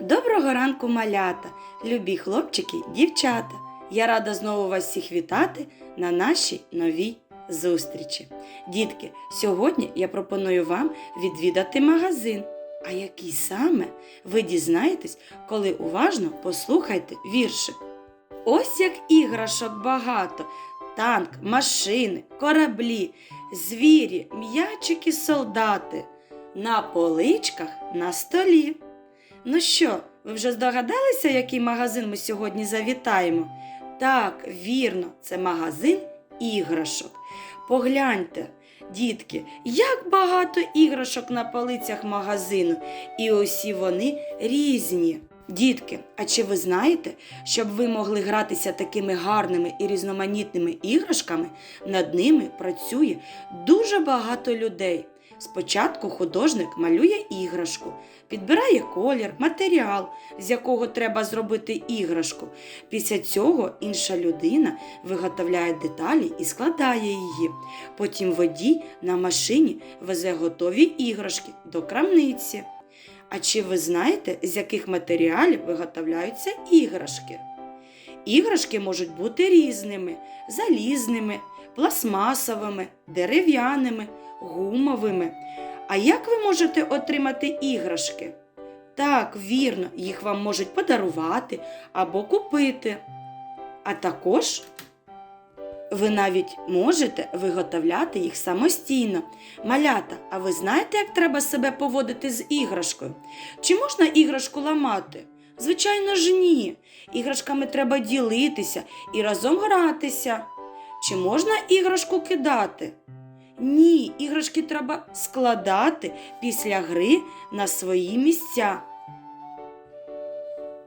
Доброго ранку, малята, любі хлопчики, дівчата. Я рада знову вас всіх вітати на нашій новій зустрічі. Дітки, сьогодні я пропоную вам відвідати магазин. А який саме ви дізнаєтесь, коли уважно послухайте віршик. Ось як іграшок багато: танк, машини, кораблі, звірі, м'ячики, солдати на поличках на столі. Ну що, ви вже здогадалися, який магазин ми сьогодні завітаємо? Так, вірно, це магазин іграшок. Погляньте, дітки, як багато іграшок на полицях магазину, і усі вони різні. Дітки, а чи ви знаєте, щоб ви могли гратися такими гарними і різноманітними іграшками, над ними працює дуже багато людей. Спочатку художник малює іграшку, підбирає колір, матеріал, з якого треба зробити іграшку. Після цього інша людина виготовляє деталі і складає її. Потім водій на машині везе готові іграшки до крамниці. А чи ви знаєте, з яких матеріалів виготовляються іграшки? Іграшки можуть бути різними: залізними, пластмасовими, дерев'яними, гумовими. А як ви можете отримати іграшки? Так, вірно, їх вам можуть подарувати або купити. А також ви навіть можете виготовляти їх самостійно. Малята, а ви знаєте, як треба себе поводити з іграшкою? Чи можна іграшку ламати? Звичайно ж ні. Іграшками треба ділитися і разом гратися. Чи можна іграшку кидати? Ні, іграшки треба складати після гри на свої місця.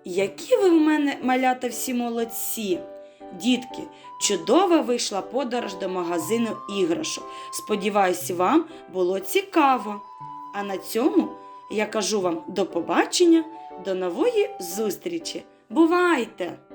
Які ви в мене малята всі молодці! Дітки, чудова вийшла подорож до магазину іграшок. Сподіваюсь, вам було цікаво. А на цьому я кажу вам до побачення, до нової зустрічі. Бувайте!